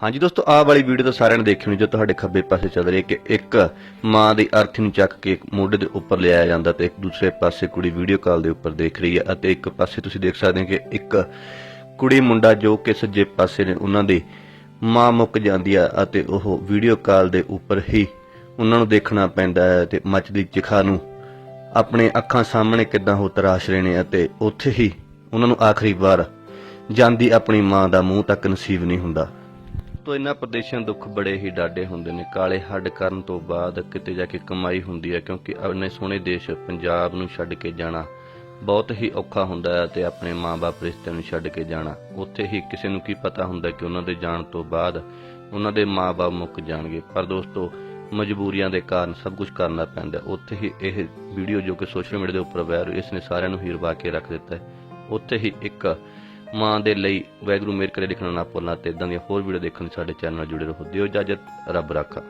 ਹਾਂਜੀ ਦੋਸਤੋ, ਆਹ ਵਾਲੀ ਵੀਡੀਓ ਤਾਂ ਸਾਰਿਆਂ ਨੇ ਦੇਖੀ ਹੋਣੀ, ਜੋ ਤੁਹਾਡੇ ਖੱਬੇ ਪਾਸੇ ਚੱਲ ਰਹੀ ਹੈ ਕਿ ਇੱਕ ਮਾਂ ਦੀ ਅਰਥੀ ਨੂੰ ਚੱਕ ਕੇ ਮੋਢੇ ਦੇ ਉੱਪਰ ਲਿਆਇਆ ਜਾਂਦਾ ਤੇ ਇੱਕ ਦੂਸਰੇ ਪਾਸੇ ਕੁੜੀ ਵੀਡੀਓ ਕਾਲ ਦੇ ਉੱਪਰ ਦੇਖ ਰਹੀ ਹੈ ਅਤੇ ਇੱਕ ਪਾਸੇ ਤੁਸੀਂ ਦੇਖ ਸਕਦੇ ਹੋ ਕਿ ਇੱਕ ਕੁੜੀ ਮੁੰਡਾ ਜੋ ਕਿ ਸੱਜੇ ਪਾਸੇ ਨੇ, ਉਹਨਾਂ ਦੀ ਮਾਂ ਮੁੱਕ ਜਾਂਦੀ ਆ ਅਤੇ ਉਹ ਵੀਡੀਓ ਕਾਲ ਦੇ ਉੱਪਰ ਹੀ ਉਹਨਾਂ ਨੂੰ ਦੇਖਣਾ ਪੈਂਦਾ ਹੈ ਤੇ ਮੱਚਦੀ ਚਿਖਾ ਨੂੰ ਆਪਣੇ ਅੱਖਾਂ ਸਾਹਮਣੇ ਕਿਦਾਂ ਉਹ ਤਰਾਸ਼ ਰਹੇ ਨੇ ਅਤੇ ਉੱਥੇ ਹੀ ਉਹਨਾਂ ਨੂੰ ਆਖਰੀ ਵਾਰ ਜਾਂਦੀ ਆਪਣੀ ਮਾਂ ਦਾ ਮੂੰਹ ਤੱਕ ਨਸੀਬ ਨਹੀਂ ਹੁੰਦਾ। ਤੋਂ ਇਹਨਾਂ ਪ੍ਰਦੇਸ਼ਾਂ ਦੁੱਖ ਬੜੇ ਹੀ ਡਾਢੇ ਹੁੰਦੇ ਨੇ। ਕਾਲੇ ਹੱਡ ਕਰਨ ਤੋਂ ਬਾਅਦ ਕਿਤੇ ਜਾ ਕੇ ਕਮਾਈ ਹੁੰਦੀ ਹੈ, ਕਿਉਂਕਿ ਆਪਣੇ ਸੋਹਣੇ ਦੇਸ਼ ਪੰਜਾਬ ਨੂੰ ਛੱਡ ਕੇ ਜਾਣਾ ਬਹੁਤ ਹੀ ਔਖਾ ਹੁੰਦਾ ਹੈ ਤੇ ਆਪਣੇ ਮਾਂ-ਬਾਪ ਰਿਸ਼ਤਿਆਂ ਨੂੰ ਛੱਡ ਕੇ ਜਾਣਾ। ਉੱਥੇ ਹੀ ਕਿਸੇ ਨੂੰ ਕੀ ਪਤਾ ਹੁੰਦਾ ਕਿ ਉਹਨਾਂ ਦੇ ਜਾਣ ਤੋਂ ਬਾਅਦ ਉਹਨਾਂ ਦੇ ਮਾਂ-ਬਾਪ ਮੁੱਕ ਜਾਣਗੇ। ਪਰ ਦੋਸਤੋ, ਮਜਬੂਰੀਆਂ ਦੇ ਕਾਰਨ ਸਭ ਕੁਝ ਕਰਨਾ ਪੈਂਦਾ ਉੱਥੇ ਹੀ ਇਹ ਵੀਡੀਓ ਜੋ ਕਿ ਸੋਸ਼ਲ ਮੀਡੀਆ ਦੇ ਉੱਪਰ ਵਾਇਰਲ ਇਸ ਨੇ ਸਾਰਿਆਂ ਨੂੰ ਹੀ ਰਵਾ ਕੇ ਰੱਖ ਦਿੱਤਾ ਹੈ। ਉੱਥੇ ਹੀ ਇੱਕ ਮਾਂ ਦੇ ਲਈ ਵੈਗਰੂ ਮੇਰ ਕਰੇ ਲਿਖਣਾ ਨਾ ਭੁੱਲਣਾ ਤੇ ਇਦਾਂ ਦੀਆਂ ਹੋਰ ਵੀਡੀਓ ਦੇਖਣ ਲਈ ਸਾਡੇ ਚੈਨਲ ਨਾਲ ਜੁੜੇ ਰਹੋ। ਦਿਓ ਇਜਾਜ਼ਤ, ਰੱਬ ਰਾਖਾ।